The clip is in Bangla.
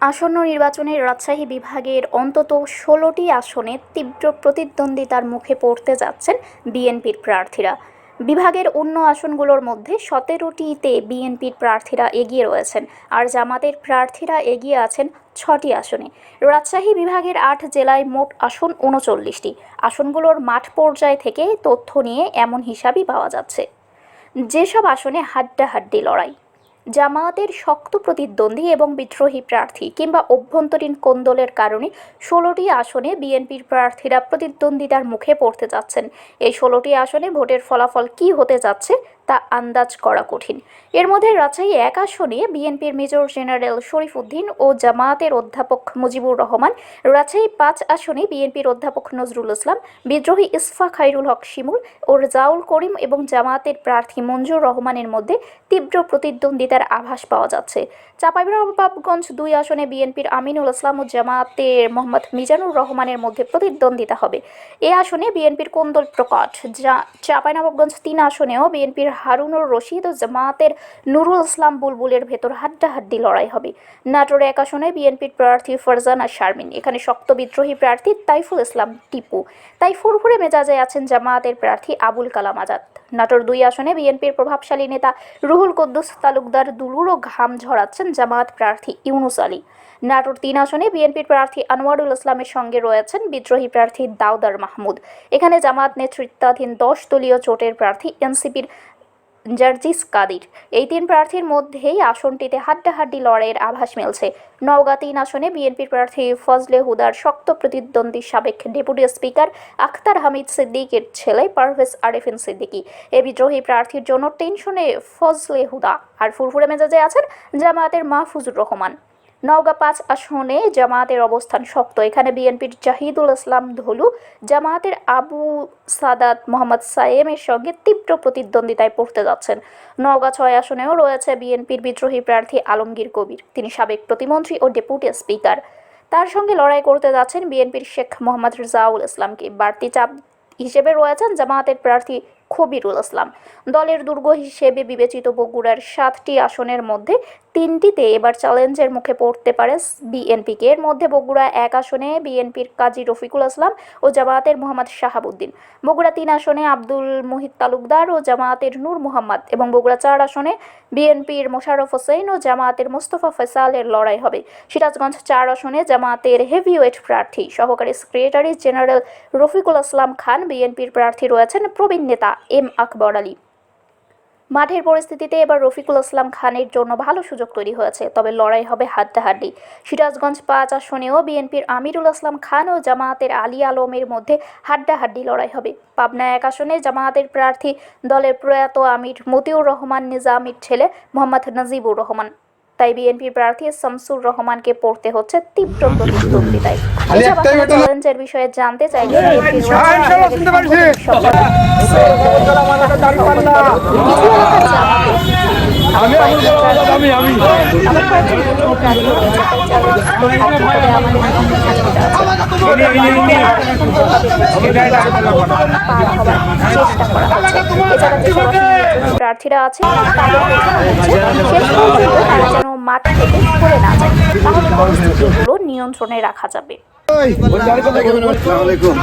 আসন্ন নির্বাচনে রাজশাহী বিভাগের অন্তত ষোলোটি আসনে তীব্র প্রতিদ্বন্দ্বিতার মুখে পড়তে যাচ্ছেন বিএনপির প্রার্থীরা। বিভাগের অন্য আসনগুলোর মধ্যে সতেরোটিতে বিএনপির প্রার্থীরা এগিয়ে রয়েছেন, আর জামাতের প্রার্থীরা এগিয়ে আছেন ছটি আসনে। রাজশাহী বিভাগের আট জেলায় মোট আসন উনচল্লিশটি। আসনগুলোর মাঠ পর্যায় থেকে তথ্য নিয়ে এমন হিসাবই পাওয়া যাচ্ছে। যেসব আসনে হাড্ডাহাড্ডি লড়াই। জামায়াতের শক্ত প্রতিদ্বন্দ্বী এবং বিদ্রোহী প্রার্থী কিংবা অভ্যন্তরীণ কোন্দলের কারণে ষোলোটি আসনে বিএনপির প্রার্থীরা প্রতিদ্বন্দ্বিতার মুখে পড়তে যাচ্ছেন। এই ষোলোটি আসনে ভোটের ফলাফল কি হতে যাচ্ছে তা আন্দাজ করা কঠিন। এর মধ্যে রাজশাহী এক আসনে বিএনপির মেজর জেনারেল শরীফ উদ্দিন ও জামায়াতের অধ্যাপক মুজিবুর রহমান, রাজশাহী পাঁচ আসনে বিএনপির অধ্যাপক নজরুল ইসলাম, বিদ্রোহী ইসফা খাইরুল হক শিমুল ও রেজাউল করিম এবং জামায়াতের প্রার্থী মঞ্জুর রহমানের মধ্যে তীব্র প্রতিদ্বন্দ্বিতার আভাস পাওয়া যাচ্ছে। চাঁপাইনবাবগঞ্জ দুই আসনে বিএনপির আমিনুল ইসলাম ও জামায়াতের মোহাম্মদ মিজানুর রহমানের মধ্যে প্রতিদ্বন্দ্বিতা হবে। এ আসনে বিএনপির কোন্দল প্রকট। যা চাঁপাইনবাবগঞ্জ তিন আসনেও বিএনপির হারুনুর রশিদ ও জামায়াতের নুরুল ইসলাম বুলবুলের ভেতর হাড্ডাহাড্ডি লড়াই হবে। নাটোরে এক আসনে বিএনপির প্রার্থী ফারজানা শারমিন, এখানে শক্ত বিদ্রোহী প্রার্থী তাইফুল ইসলাম টিপু। তাই ফুরফুরে মেজাজে আছেন জামায়াতের প্রার্থী আবুল কালাম আজাদ। নাটোর দুই আসনে বিএনপির প্রভাবশালী নেতা রুহুল কুদ্দুস, তালুকদার দুলুরও ঘাম ঝরাচ্ছেন জামায়াত প্রার্থী ইউনুস আলী। নাটোর তিন আসনে বিএনপির প্রার্থী আনোয়ারুল ইসলামের সঙ্গে রয়েছেন বিদ্রোহী প্রার্থী দাউদার মাহমুদ। এখানে জামাত নেতৃত্বাধীন দশ দলীয় চোটের প্রার্থী এনসিপির জার্জিস কাদির। এই তিন প্রার্থীর মধ্যেই আসনটিতে হাড্ডাহাড্ডি লড়াইয়ের আভাস মিলছে। নওগাঁ তিন আসনে বিএনপির প্রার্থী ফজলে হুদার শক্ত প্রতিদ্বন্দ্বী সাবেক ডেপুটি স্পিকার আখতার হামিদ সিদ্দিকের ছেলে পারভেজ আরেফিন সিদ্দিকী। এ বিদ্রোহী প্রার্থীর জন্য টেনশনে ফজলে হুদা। আর ফুরফুরে মেজাজে আছেন জামায়াতের মাহফুজুর রহমান। নওগাঁ পাঁচ আসনে জামায়াতের অবস্থান শক্ত। এখানে বিএনপির জাহিদুল ইসলাম ধলু জামায়াতের আবু সাদাত মোহাম্মদ সায়েমের সঙ্গে তীব্র প্রতিদ্বন্দ্বিতায় পড়তে যাচ্ছেন। নওগাঁ ছয় আসনেও রয়েছে বিএনপির বিদ্রোহী প্রার্থী আলমগীর কবির। তিনি সাবেক প্রতিমন্ত্রী ও ডেপুটি স্পিকার। তার সঙ্গে লড়াই করতে যাচ্ছেন বিএনপির শেখ মোহাম্মদ রেজাউল ইসলামকে। বাড়তি চাপ হিসেবে রয়েছেন জামায়াতের প্রার্থী খবিরুল ইসলাম। দলের দুর্গ হিসেবে বিবেচিত বগুড়ার সাতটি আসনের মধ্যে তিনটিতে এবার চ্যালেঞ্জের মুখে পড়তে পারে বিএনপিকে। এর মধ্যে বগুড়া এক আসনে, বিএনপির কাজী রফিকুল ইসলাম ও জামায়াতের মোহাম্মদ শাহাবুদ্দিন। বগুড়া তিন আসনে আব্দুল মুহিত তালুকদার ও জামায়াতের নূর মোহাম্মদ এবং বগুড়া চার আসনে বিএনপির মোশাররফ হোসেন ও জামায়াতের মোস্তফা ফয়সালের লড়াই হবে। সিরাজগঞ্জ চার আসনে জামায়াতের হেভিওয়েট প্রার্থী। সহকারী সেক্রেটারি জেনারেল রফিকুল ইসলাম খান বিএনপির প্রার্থী রয়েছেন প্রবীণ নেতা এম আকবর আলী। মাঠের পরিস্থিতিতে এবার রফিকুল ইসলাম খানের জন্য ভালো সুযোগ তৈরি হয়েছে তবে লড়াই হবে হাড্ডাহাড্ডি। সিরাজগঞ্জ পাঁচ আসনেও বিএনপির আমিরুল ইসলাম খান ও জামায়াতের আলী আলমের মধ্যে হাড্ডাহাড্ডি লড়াই হবে। পাবনা এক আসনে জামায়াতের প্রার্থী দলের প্রয়াত আমির মতিউর রহমান নিজামির ছেলে মোহাম্মদ নাজিবুর রহমান। তাই বিএনপি প্রার্থী শামসুর রহমানকে পড়তে হচ্ছে তীব্র প্রতিদ্বন্দ্বিতায়। চ্যালেঞ্জের বিষয়ে জানতে চাইলে প্রার্থীরা আছে তাদের শেষ পর্যন্ত তারা যেন মাঠ থেকে সরে না যায়। তাহলে পরিস্থিতিগুলো নিয়ন্ত্রণে রাখা যাবে। আসসালামু আলাইকুম।